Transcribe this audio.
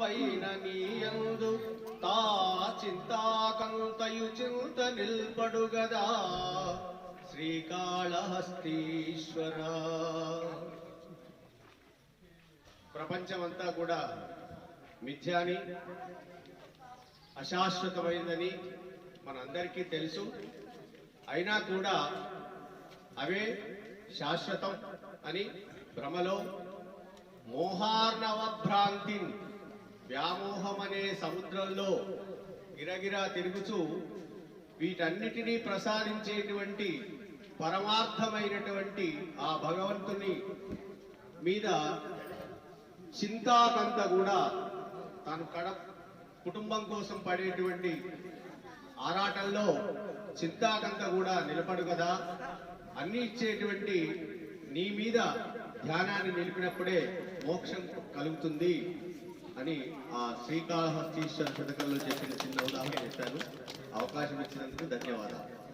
పైన నీయందు తా చింతాకంతయు చింత నిల్పడుగదా శ్రీకాళహస్తీశ్వర. ప్రపంచమంతా కూడా మిథ్యాని అశాశ్వతమైందని మనందరికీ తెలుసు. అయినా కూడా అవే శాశ్వతం అని భ్రమలో మోహార్ణవ భ్రాంతిని వ్యామోహం అనే సముద్రంలో గిరగిరా తిరుగుతూ వీటన్నిటినీ ప్రసాదించేటువంటి పరమార్థమైనటువంటి ఆ భగవంతుని మీద చింతాకంత కూడా తను కడ కుటుంబం కోసం పడేటువంటి ఆరాటంలో చింతాకంత కూడా నిలబడు కదా? అన్ని ఇచ్చేటువంటి నీ మీద ధ్యానాన్ని నిలిపినప్పుడే మోక్షం కలుగుతుంది. అని ఆ శ్రీకాళహస్తీశ్వర శతకంలో చెప్పిన చిన్న ఉదాహరణ చెప్పాను అవకాశం ఇచ్చినందుకు ధన్యవాదాలు.